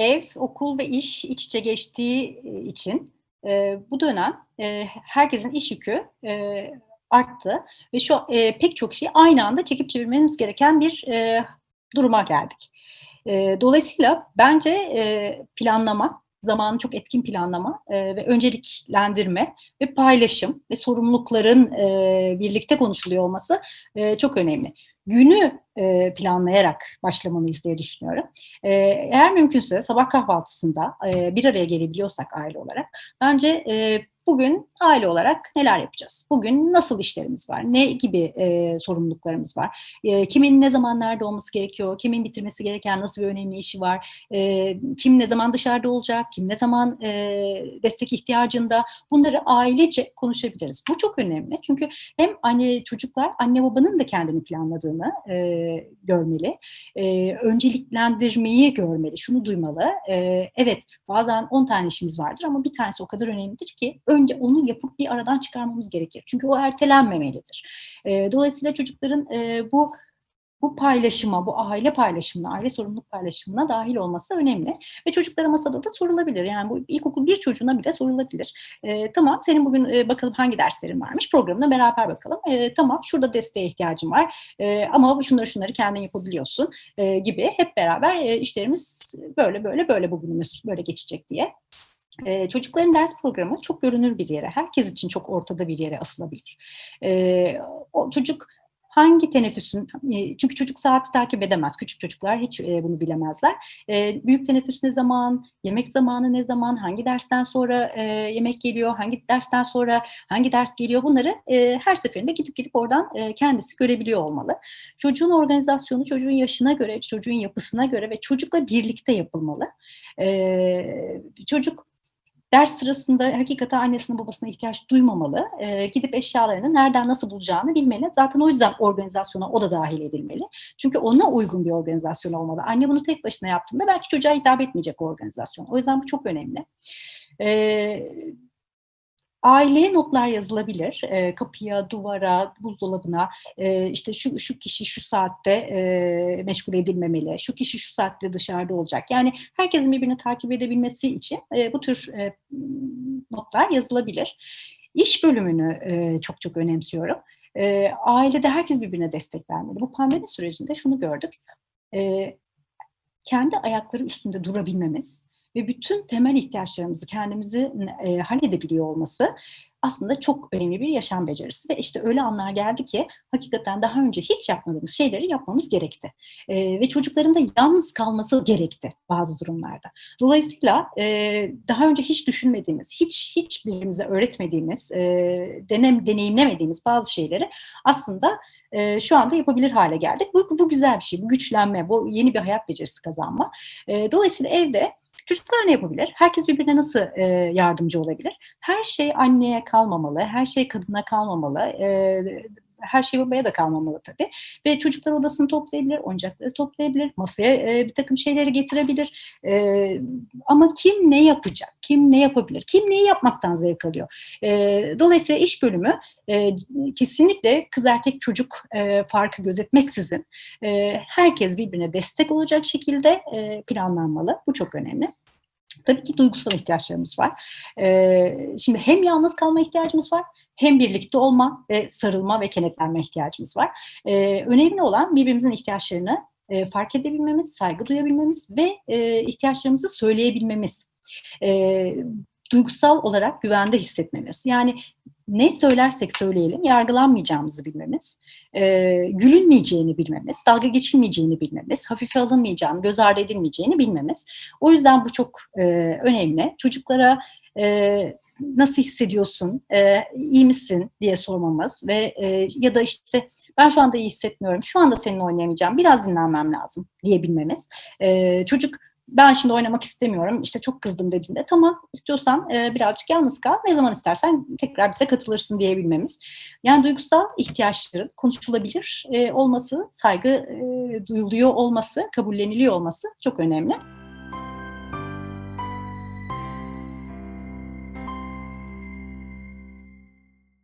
ev, okul ve iş iç içe geçtiği e, için e, bu dönem e, herkesin iş yükü e, arttı ve şu e, pek çok şeyi aynı anda çekip çevirmemiz gereken bir e, duruma geldik. E, dolayısıyla bence e, planlama, zamanı çok etkin planlama e, ve önceliklendirme ve paylaşım ve sorumlulukların e, birlikte konuşuluyor olması e, çok önemli. Günü e, planlayarak başlamalıyız diye düşünüyorum. E, eğer mümkünse sabah kahvaltısında e, bir araya gelebiliyorsak aile olarak bence e, bugün aile olarak neler yapacağız? Bugün nasıl işlerimiz var? Ne gibi e, sorumluluklarımız var? E, kimin ne zaman nerede olması gerekiyor? Kimin bitirmesi gereken nasıl bir önemli işi var? E, kim ne zaman dışarıda olacak? Kim ne zaman e, destek ihtiyacında? Bunları ailece konuşabiliriz. Bu çok önemli. Çünkü hem anne çocuklar anne babanın da kendini planladığını e, görmeli. E, önceliklendirmeyi görmeli. Şunu duymalı. E, evet bazen 10 tane işimiz vardır ama bir tanesi o kadar önemlidir ki önce onu yapıp bir aradan çıkarmamız gerekir. Çünkü o ertelenmemelidir. E, dolayısıyla çocukların e, bu bu paylaşıma, bu aile paylaşımına, aile sorumluluk paylaşımına dahil olması önemli. Ve çocuklara masada da sorulabilir. Yani bu ilkokul bir çocuğuna bile sorulabilir. E, tamam senin bugün e, bakalım hangi derslerin varmış programına beraber bakalım. E, tamam şurada desteğe ihtiyacım var e, ama şunları şunları kendin yapabiliyorsun e, gibi hep beraber e, işlerimiz böyle böyle böyle bugünümüz böyle geçecek diye ee, çocukların ders programı çok görünür bir yere, herkes için çok ortada bir yere asılabilir. Ee, o çocuk hangi teneffüsün, çünkü çocuk saati takip edemez. Küçük çocuklar hiç e, bunu bilemezler. E, büyük teneffüs ne zaman, yemek zamanı ne zaman, hangi dersten sonra e, yemek geliyor, hangi dersten sonra hangi ders geliyor bunları e, her seferinde gidip gidip oradan e, kendisi görebiliyor olmalı. Çocuğun organizasyonu çocuğun yaşına göre, çocuğun yapısına göre ve çocukla birlikte yapılmalı. E, çocuk ders sırasında hakikaten annesine babasına ihtiyaç duymamalı. E, gidip eşyalarını nereden nasıl bulacağını bilmeli. Zaten o yüzden organizasyona o da dahil edilmeli. Çünkü ona uygun bir organizasyon olmalı. Anne bunu tek başına yaptığında belki çocuğa hitap etmeyecek o organizasyon. O yüzden bu çok önemli. E, Aileye notlar yazılabilir. E, kapıya, duvara, buzdolabına e, işte şu şu kişi şu saatte e, meşgul edilmemeli. Şu kişi şu saatte dışarıda olacak. Yani herkesin birbirini takip edebilmesi için e, bu tür e, notlar yazılabilir. İş bölümünü e, çok çok önemsiyorum. E, ailede herkes birbirine destek vermeli. Bu pandemi sürecinde şunu gördük. E, kendi ayakları üstünde durabilmemiz, ve bütün temel ihtiyaçlarımızı kendimizi e, halledebiliyor olması aslında çok önemli bir yaşam becerisi ve işte öyle anlar geldi ki hakikaten daha önce hiç yapmadığımız şeyleri yapmamız gerekti. E, ve çocukların da yalnız kalması gerekti bazı durumlarda. Dolayısıyla e, daha önce hiç düşünmediğimiz, hiç hiç birbirimize öğretmediğimiz, e, denem, deneyimlemediğimiz bazı şeyleri aslında e, şu anda yapabilir hale geldik. Bu, bu güzel bir şey, bu güçlenme, bu yeni bir hayat becerisi kazanma. E, dolayısıyla evde Çocuklar ne yapabilir? Herkes birbirine nasıl e, yardımcı olabilir? Her şey anneye kalmamalı, her şey kadına kalmamalı. E, her şey babaya da kalmamalı tabii. Ve çocuklar odasını toplayabilir, oyuncakları toplayabilir, masaya e, bir takım şeyleri getirebilir. E, ama kim ne yapacak, kim ne yapabilir, kim neyi yapmaktan zevk alıyor. E, dolayısıyla iş bölümü e, kesinlikle kız erkek çocuk e, farkı gözetmeksizin e, herkes birbirine destek olacak şekilde e, planlanmalı. Bu çok önemli. Tabii ki duygusal ihtiyaçlarımız var. Ee, şimdi hem yalnız kalma ihtiyacımız var, hem birlikte olma ve sarılma ve kenetlenme ihtiyacımız var. Ee, önemli olan birbirimizin ihtiyaçlarını e, fark edebilmemiz, saygı duyabilmemiz ve e, ihtiyaçlarımızı söyleyebilmemiz. E, duygusal olarak güvende hissetmemiz. Yani ne söylersek söyleyelim yargılanmayacağımızı bilmemiz, e, gülünmeyeceğini bilmemiz, dalga geçilmeyeceğini bilmemiz, hafife alınmayacağını, göz ardı edilmeyeceğini bilmemiz. O yüzden bu çok e, önemli. Çocuklara e, nasıl hissediyorsun, e, iyi misin diye sormamız ve e, ya da işte ben şu anda iyi hissetmiyorum, şu anda seninle oynayamayacağım, biraz dinlenmem lazım diyebilmemiz. E, çocuk ben şimdi oynamak istemiyorum, işte çok kızdım dediğinde tamam istiyorsan e, birazcık yalnız kal, ne zaman istersen tekrar bize katılırsın diyebilmemiz. Yani duygusal ihtiyaçların konuşulabilir e, olması, saygı e, duyuluyor olması, kabulleniliyor olması çok önemli.